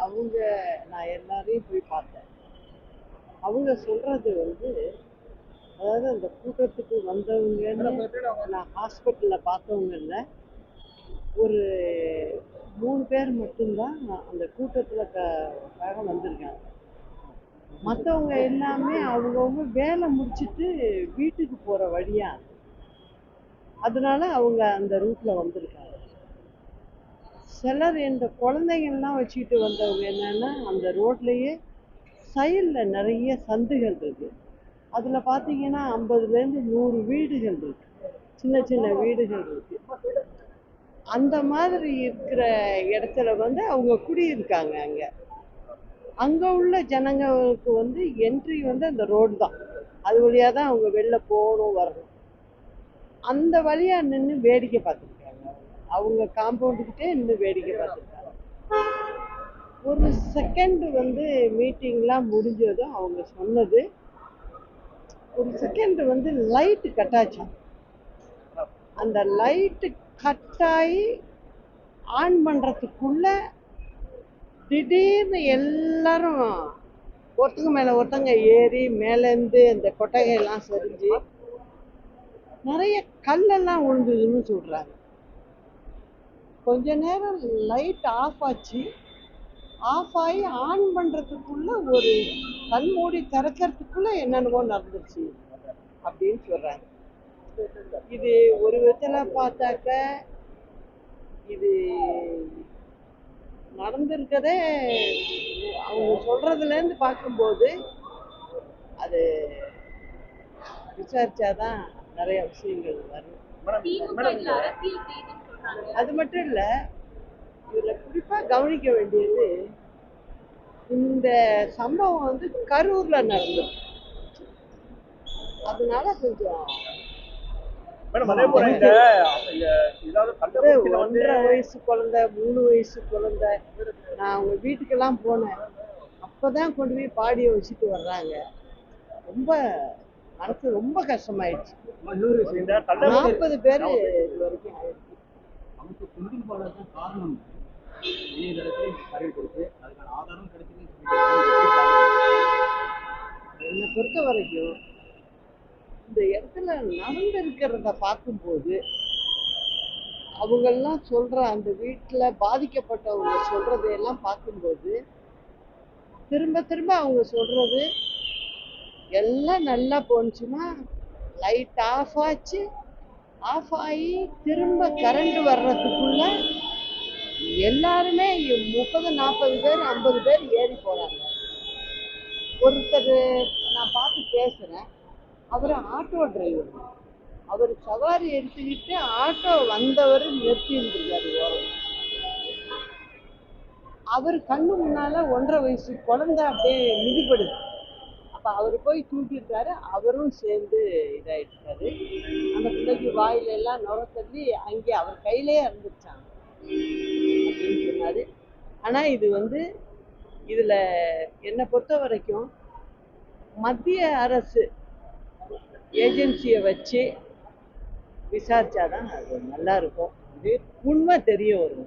அவங்க நான் எல்லாரையும் போய் பார்த்தேன் அவங்க சொல்றது வந்து அதாவது அந்த கூட்டத்துக்கு வந்தவங்க நான் ஹாஸ்பிட்டலில் பார்த்தவங்கல்ல ஒரு மூணு பேர் மட்டும்தான் அந்த கூட்டத்தில் வந்திருக்காங்க மற்றவங்க எல்லாமே அவங்கவுங்க வேலை முடிச்சுட்டு வீட்டுக்கு போகிற வழியாக அதனால அவங்க அந்த ரூட்டில் வந்திருக்காங்க. சிலர் இந்த குழந்தைங்கள்லாம் வச்சுக்கிட்டு வந்தவங்க என்னன்னா அந்த ரோட்லேயே சைடில் நிறைய சந்துகள் இருக்கு. அதில் பார்த்தீங்கன்னா ஐம்பதுலேருந்து நூறு வீடுகள் இருக்கு. சின்ன சின்ன வீடுகள் இருக்கு. அந்த மாதிரி இருக்கிற இடத்துல வந்து அவங்க குடியிருக்காங்க அங்கே. அங்கே உள்ள ஜனங்களுக்கு வந்து என்ட்ரி வந்து அந்த ரோடு தான். அது வழியாக தான் அவங்க வெளில போகணும் வரணும். அந்த வழியாக நின்று வேடிக்கை பார்த்துருக்காங்க அவங்க காம்பவுண்டுக்கிட்டே நின்று வேடிக்கை பார்த்துருக்காங்க ஒரு செகண்ட் வந்து மீட்டிங்லாம் முடிஞ்சதும் அவங்க சொன்னது ஒரு செகண்ட் வந்து லைட்டு ஆச்சு. அந்த லைட்டு ஆகி ஆன் பண்ணுறதுக்குள்ள திடீர்னு எல்லாரும் ஒருத்தங்க மேலே ஒருத்தங்க ஏறி மேலேருந்து அந்த கொட்டகையெல்லாம் செஞ்சு நிறைய கல்லெல்லாம் விழுந்ததுன்னு சொல்கிறாங்க கொஞ்ச நேரம் லைட் ஆஃப் ஆச்சு. ஆஃப் ஆகி ஆன் பண்ணுறதுக்குள்ள ஒரு கண் மூடி திறக்கிறதுக்குள்ள என்னென்னவோ நடந்துச்சு அப்படின்னு சொல்கிறாங்க இது ஒரு விதத்தில் பார்த்தாக்க இது நடந்திருக்கதே அவங்க சொல்கிறதுலேருந்து பார்க்கும்போது அது விசாரிச்சாதான் நிறைய விஷயங்கள் வரும். அது மட்டும் இல்ல இதுல குறிப்பா கவனிக்க வேண்டியது இந்த சம்பவம் வந்து கரூர்ல நடந்தது. அதனால கொஞ்சம் ஒன்றரை வயசு குழந்தை மூணு வயசு குழந்தை நான் அவங்க வீட்டுக்கெல்லாம் போனேன். அப்பதான் கொண்டு போய் பாடியை வச்சுட்டு வர்றாங்க. ரொம்ப மனசு ரொம்ப கஷ்டமாயிடுச்சு. நாற்பது பேர் இது வரைக்கும் காரணம். என்னை பொறுத்த வரைக்கும் இந்த இடத்துல நடந்திருக்கிறத பார்க்கும்போது அவங்கெல்லாம் சொல்ற அந்த வீட்டில் பாதிக்கப்பட்டவங்க சொல்றதையெல்லாம் பார்க்கும்போது திரும்ப திரும்ப அவங்க சொல்றது எல்லாம் நல்லா போணுச்சுன்னா லைட் ஆஃப் ஆச்சு. ஆஃப் ஆகி திரும்ப கரண்ட் வர்றதுக்குள்ள எல்லாருமே முப்பது நாற்பது பேர் ஐம்பது பேர் ஏறி போறாங்க. ஒருத்தர் நான் பார்த்து பேசுறேன். அவர் ஆட்டோ டிரைவர் அவர் சவாரி எடுத்துக்கிட்டு ஆட்டோ வந்தவர் நிறுத்தி இருந்திருக்காரு ஓரம். அவர் கண்ணு முன்னால ஒன்றரை வயசு குழந்தை அப்படியே மிதிப்படுது அப்போ அவர் போய் தூக்கிட்டாரு அவரும் சேர்ந்து இதாயிட்டாரு அந்த பிள்ளைக்கு வாயில எல்லாம் நுர தள்ளி அங்கே அவர் கையிலே இருந்துச்சாங்க அப்படின்னு சொன்னாரு ஆனால் இது வந்து இதுல என்னை பொறுத்த வரைக்கும் மத்திய அரசு ஏஜென்சியை வச்சு விசாரிச்சாதான் அது நல்லா இருக்கும் இது உண்மை தெரிய வரும்